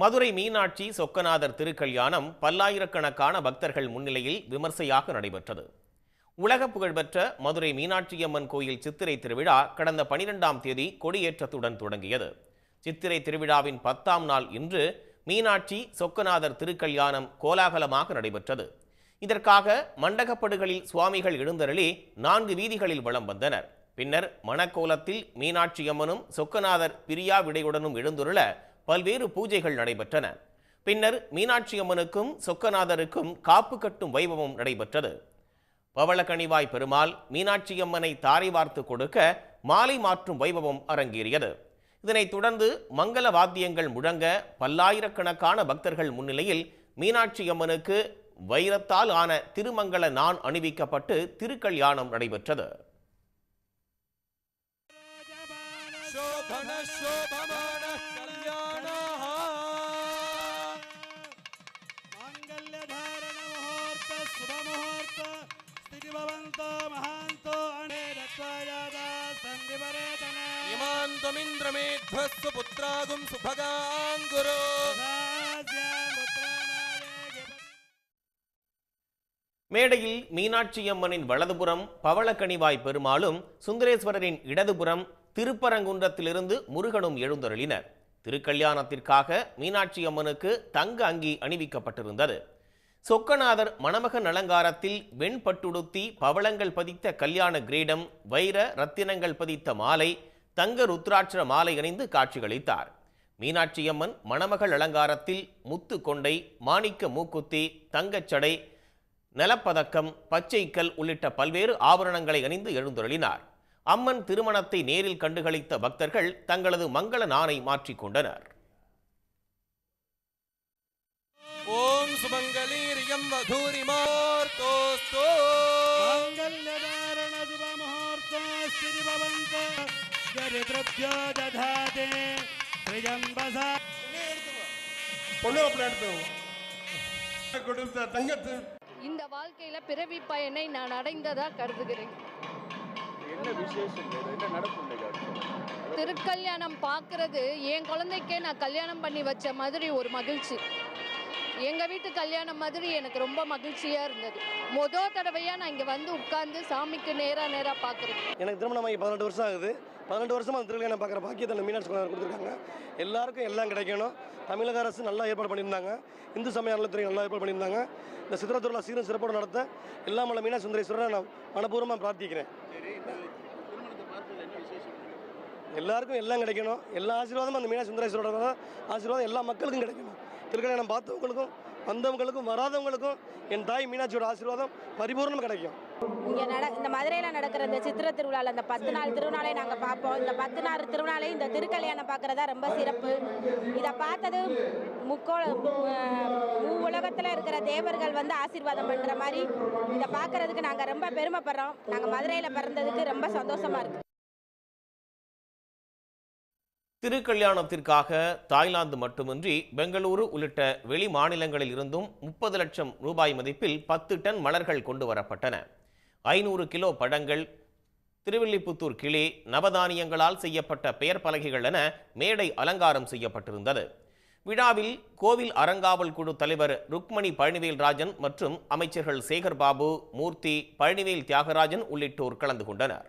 மதுரை மீனாட்சி சொக்கநாதர் திருக்கல்யாணம் பல்லாயிரக்கணக்கான பக்தர்கள் முன்னிலையில் விமர்சையாக நடைபெற்றது. உலக புகழ்பெற்ற மதுரை மீனாட்சியம்மன் கோயில் சித்திரை திருவிழா கடந்த பனிரெண்டாம் தேதி கொடியேற்றத்துடன் தொடங்கியது. சித்திரை திருவிழாவின் பத்தாம் நாள் இன்று மீனாட்சி சொக்கநாதர் திருக்கல்யாணம் கோலாகலமாக நடைபெற்றது. இதற்காக மண்டகப்படுகளில் சுவாமிகள் எழுந்தருளி நான்கு வீதிகளில் வலம் வந்தனர். பின்னர் மணக்கோலத்தில் மீனாட்சியம்மனும் சொக்கநாதர் பிரியா விடையுடனும் எழுந்துருள பல்வேறு பூஜைகள் நடைபெற்றன பின்னர் மீனாட்சியம்மனுக்கும் சொக்கநாதருக்கும் காப்பு கட்டும் வைபவம் நடைபெற்றது பவளக்கணிவாய் பெருமாள் மீனாட்சியம்மனை தாரை வார்த்து கொடுக்க மாலை மாற்றும் வைபவம் அரங்கேறியது இதனைத் தொடர்ந்து மங்கள வாத்தியங்கள் முழங்க பல்லாயிரக்கணக்கான பக்தர்கள் முன்னிலையில் மீனாட்சியம்மனுக்கு வைரத்தால் ஆன திருமங்கள நான் அணிவிக்கப்பட்டு திருக்கல்யாணம் நடைபெற்றது शोभन शोभमान त्वमिन्द्रमेध्वस्तु पुत्रागुं सुभगाङ्गुरो மேடையில் மீனாட்சியம்மனின் வலதுபுறம் பவளக்கணிவாய் பெருமாளும் சுந்தரேஸ்வரரின் இடதுபுறம் திருப்பரங்குன்றத்திலிருந்து முருகனும் எழுந்தருளினர் திருக்கல்யாணத்திற்காக மீனாட்சியம்மனுக்கு தங்க அங்கி அணிவிக்கப்பட்டிருந்தது சொக்கநாதர் மணமகன் அலங்காரத்தில் வெண்பட்டுடுத்தி பவளங்கள் பதித்த கல்யாண கிரீடம் வைர ரத்தினங்கள் பதித்த மாலை தங்க ருத்ராட்ச மாலை அணிந்து காட்சியளித்தார். மீனாட்சியம்மன் மணமகள் அலங்காரத்தில் முத்து கொண்டை மாணிக்க மூக்குத்தி தங்கச்சடை நிலப்பதக்கம் பச்சைக்கல் உள்ளிட்ட பல்வேறு ஆபரணங்களை அணிந்து எழுந்தருளினார். அம்மன் திருமணத்தை நேரில் கண்டுகளித்த பக்தர்கள் தங்களது மங்கள நாணை மாற்றிக்கொண்டனர் ஓம் சுமங்கலீரியம் வதூரிமார்த்தோஸ்தோ மங்கள்யதாரண சுபமுகூர்த்தோஸ்திரிபவந்தோ இந்த வாழ்க்கையில பிறவி பயனை நான் அடைந்ததா கருதுகிறேன். திருக்கல்யாணம் பாக்குறது என் குழந்தைக்கே நான் கல்யாணம் பண்ணி வச்ச மாதிரி ஒரு மகிழ்ச்சி. எங்கள் வீட்டு கல்யாணம் மாதிரி எனக்கு ரொம்ப மகிழ்ச்சியாக இருந்தது. மொதல் தடவையாக நான் இங்கே வந்து உட்காந்து சாமிக்கு நேராக நேராக பார்க்குறேன். எனக்கு திருமணம் பதினெட்டு வருஷம் ஆகுது. பதினெட்டு வருஷமா அந்த திருக்கல்யாணம் பார்க்குற பாக்கியத்தை அந்த மீனாட்சி குமார் கொடுத்துருக்காங்க. எல்லாருக்கும் எல்லாம் கிடைக்கணும். தமிழக அரசு நல்லா ஏற்பாடு பண்ணியிருந்தாங்க. இந்து சமய அறநிலைத்துறை நல்லா ஏற்பாடு பண்ணியிருந்தாங்க. இந்த சித்திரை திருவிழா சீரும் சிறப்போடு நடத்த எல்லாம் உள்ள மீனாட்சி சுந்தரேஸ்வரரை நான் மனப்பூர்வமாக பிரார்த்திக்கிறேன். எல்லாருக்கும் எல்லாம் கிடைக்கணும். எல்லா ஆசீர்வாதமும் அந்த மீனாட்சி சுந்தரேஸ்வரோட ஆசீர்வாதம் எல்லா மக்களுக்கும் கிடைக்கணும். திருக்கல்யாணம் பார்த்தவங்களுக்கும் வந்தவங்களுக்கும் வராதவங்களுக்கும் என் தாய் மீனாட்சியோட ஆசீர்வாதம் பரிபூர்ணம் கிடைக்கும். இங்கே நட இந்த மதுரையில் நடக்கிற இந்த சித்திரை திருவிழாவில் இந்த பத்து நாள் திருவிழாலையும் நாங்கள் பார்ப்போம். இந்த பத்து நாள் திருவிழாலையும் இந்த திருக்கல்யாணம் பார்க்குறதா ரொம்ப சிறப்பு. இதை பார்த்தது முக்கோ உலகத்தில் இருக்கிற தேவர்கள் வந்து ஆசீர்வாதம் பண்ணுற மாதிரி இதை பார்க்குறதுக்கு நாங்கள் ரொம்ப பெருமைப்படுறோம். நாங்கள் மதுரையில் பிறந்ததுக்கு ரொம்ப சந்தோஷமாக இருக்குது திருக்கல்யாணத்திற்காக தாய்லாந்து மட்டுமின்றி பெங்களூரு உள்ளிட்ட வெளி மாநிலங்களில் இருந்தும் முப்பது லட்சம் ரூபாய் மதிப்பில் பத்து டன் மலர்கள் கொண்டு வரப்பட்டன. ஐநூறு கிலோ பழங்கள் திருவில்லிபுத்தூர் கிளி நவதானியங்களால் செய்யப்பட்ட பெயர் பலகைகள் என மேடை அலங்காரம் செய்யப்பட்டிருந்தது. விழாவில் கோவில் அறங்காவல் குழு தலைவர் ருக்மணி பழனிவேல் ராஜன் மற்றும் அமைச்சர்கள் சேகர் பாபு மூர்த்தி பழனிவேல் தியாகராஜன் உள்ளிட்டோர் கலந்து கொண்டனர்.